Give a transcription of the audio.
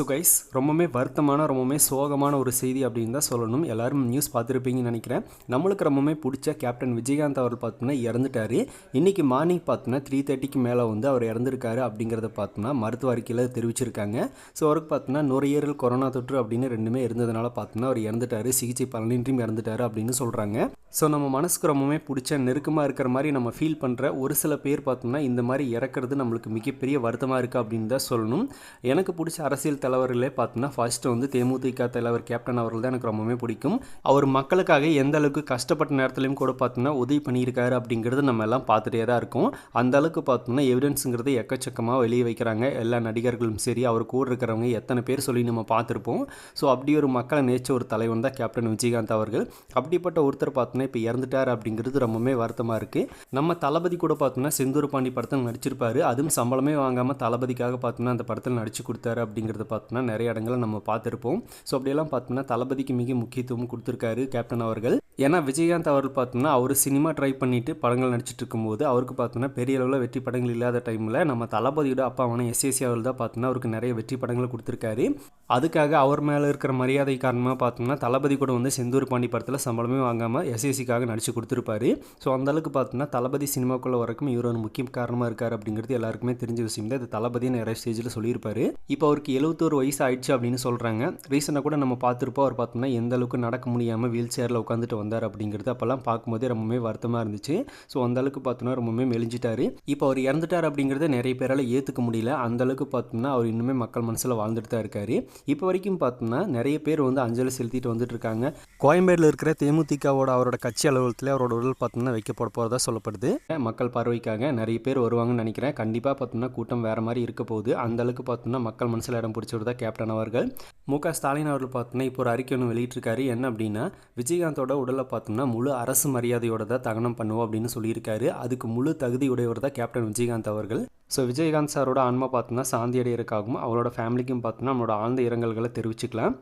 So guys ரொம்பவுமே வருத்தமான ரொம்பவுமே சோகமான ஒரு செய்தி அப்படின்னு தான் சொல்லணும். எல்லாரும் நியூஸ் பார்த்துருப்பீங்கன்னு நினைக்கிறேன். நம்மளுக்கு ரொம்பவுமே பிடிச்ச கேப்டன் விஜயகாந்த் அவர் பார்த்தோன்னா இறந்துட்டார். இன்றைக்கி மார்னிங் பார்த்தோன்னா த்ரீ தேர்ட்டிக்கு மேலே வந்து அவர் இறந்துருக்காரு அப்படிங்கிறத பார்த்தோன்னா மருத்துவ அறிக்கையில் தெரிவிச்சிருக்காங்க. ஸோ அவருக்கு பார்த்தோன்னா நுரையீரல் கொரோனா தொற்று அப்படின்னு ரெண்டுமே இருந்ததுனால பார்த்தோன்னா அவர் இறந்துட்டார். சிகிச்சை பலனின்றியும் இறந்துட்டார் அப்படின்னு சொல்கிறாங்க ஸோ நம்ம மனசுக்கு ரொம்பவுமே பிடிச்ச நெருக்கமாக இருக்கிற மாதிரி நம்ம ஃபீல் பண்ணுற ஒரு சில பேர் பார்த்தோம்னா இந்த மாதிரி இறக்கிறது நம்மளுக்கு மிகப்பெரிய வருத்தமாக இருக்குது அப்படின்னு தான் சொல்லணும். எனக்கு பிடிச்ச அரசியல் தலைவர்களே பார்த்தீங்கன்னா ஃபர்ஸ்ட் வந்து தேமுதிக தலைவர் கேப்டன் அவர்கள் தான் எனக்கு ரொம்பவே பிடிக்கும். அவர் மக்களுக்காக எந்த அளவுக்கு கஷ்டப்பட்ட நேரத்துலையும் கூட பார்த்தீங்கன்னா உதவி பண்ணியிருக்காரு அப்படிங்கிறது நம்ம எல்லாம் பார்த்துட்டே தான் இருக்கோம். அந்த அளவுக்கு பார்த்தோம்னா எவிடன்ஸுங்கிறது எக்கச்சக்கமாக வெளியே வைக்கிறாங்க. எல்லா நடிகர்களும் சரி அவர் கூட இருக்கிறவங்க எத்தனை பேர் சொல்லி நம்ம பார்த்துருப்போம். ஸோ அப்படி ஒரு மக்களை நேச்ச ஒரு தலைவன் தான் கேப்டன் விஜயகாந்த் அவர்கள். அப்படிப்பட்ட ஒருத்தர் பார்த்தோன்னா இப்போ இறந்துட்டார் அப்படிங்கிறது ரொம்பவே வருத்தமாக இருக்குது நம்ம தளபதி கூட பார்த்தோம்னா செந்தூர் பாண்டி படத்தில் நடிச்சிருப்பாரு. அதுவும் சம்பளமே வாங்காமல் தளபதிக்காக பார்த்தோம்னா அந்த படத்தில் நடிச்சு கொடுத்தாரு அப்படிங்கிறத பார்த்தோம்னா நிறைய இடங்களை நம்ம பார்த்துருப்போம். ஸோ அப்படியெல்லாம் பார்த்தோம்னா தளபதிக்கு மிக முக்கியத்துவம் கொடுத்துருக்காரு கேப்டன் அவர்கள். ஏன்னா விஜயகாந்த் அவர்கள் பார்த்தோம்னா அவர் சினிமா ட்ரை பண்ணிட்டு படங்கள் நடிச்சிட்டு இருக்கும்போது அவருக்கு பார்த்தோம்னா பெரிய அளவில் வெற்றி படங்கள் இல்லாத டைமில் நம்ம தளபதியோட அப்பாவான எஸ்எஸ்சி அவர்கள் தான் பார்த்தோம்னா அவருக்கு நிறைய வெற்றி படங்கள் கொடுத்துருக்காரு. அதுக்காக அவர் மேலே இருக்கிற மரியாதை காரணமாக பார்த்தோம்னா தளபதி கூட வந்து செந்தூர் பாண்டி படத்தில் சம்பளமே வாங்காமல் எஸ்எஸ்சிக்காக நடிச்சு கொடுத்துருப்பாரு. ஸோ அந்தளவுக்கு பார்த்தோம்னா தளபதி சினிமாக்குள்ளே வரக்கும் இவர் ஒரு முக்கிய காரணமாக இருக்கார் அப்படிங்கிறது எல்லாருக்குமே தெரிஞ்ச விஷயம் தான். இது தளபதி நிறைய ஸ்டேஜில் சொல்லியிருப்பாரு. இப்போ அவருக்கு எழுபத்தோரு வயசு ஆயிடுச்சு அப்படின்னு சொல்கிறாங்க ரீசெண்டாக கூட நம்ம பார்த்துருப்போம். அவர் பார்த்தோம்னா எந்த அளவுக்கு நடக்க முடியாமல் வீல் சேரில் உட்காந்துட்டு வந்தார் அப்படிங்கிறது அப்போல்லாம் பார்க்கும்போதே ரொம்பவே வருத்தமாக இருந்துச்சு. ஸோ அந்தளவுக்கு பார்த்தோன்னா பார்த்தோம்னா ரொம்பவே மெலிஞ்சிட்டார். இப்போ அவர் இறந்துட்டார் அப்படிங்கிறத நிறைய பேரால் ஏற்றுக்க முடியல. அந்தளவுக்கு பார்த்தோம்னா அவர் இன்னுமே மக்கள் மனசில் வாழ்ந்துட்டு தான் இருக்கார். இப்போ வரைக்கும் பார்த்தோம்னா நிறைய பேர் வந்து அஞ்சலி செலுத்திட்டு வந்துட்டு இருக்காங்க. கோயம்பேடில் இருக்கிற தேமுதிகவோட அவரோட கட்சி அலுவலகத்தில் அவரோட உடல் பார்த்தோம்னா வைக்கப்பட போகிறதா சொல்லப்படுது. மக்கள் பார்வைக்காக நிறைய பேர் வருவாங்கன்னு நினைக்கிறேன். கண்டிப்பாக பார்த்தோம்னா கூட்டம் வேறு மாதிரி இருக்க போகுது. அந்த அளவுக்கு பார்த்தோம்னா மக்கள் மனசில் இடம் பிடிச்சவர் தான் கேப்டன் அவர்கள். மு க ஸ்டாலின் அவர்கள் பார்த்தோம்னா இப்போ ஒரு அறிக்கை ஒன்று வெளியிட்டிருக்காரு. என்ன அப்படின்னா விஜயகாந்தோட உடல் பார்த்தோம்னா முழு அரசு மரியாதையோட தான் தகனம் பண்ணுவோம் அப்படின்னு சொல்லியிருக்காரு. அதுக்கு முழு தகுதியுடையவர் தான் கேப்டன் விஜயகாந்த் அவர்கள். ஸோ விஜயகாந்த் சாரோட ஆன்மா பார்த்தோம்னா சாந்தி அவரோட ஃபேமிலிக்கும் பார்த்தோம்னா நம்மளோட ஆழ்ந்த இரங்கல்களை தெரிவிச்சுக்கலாம்.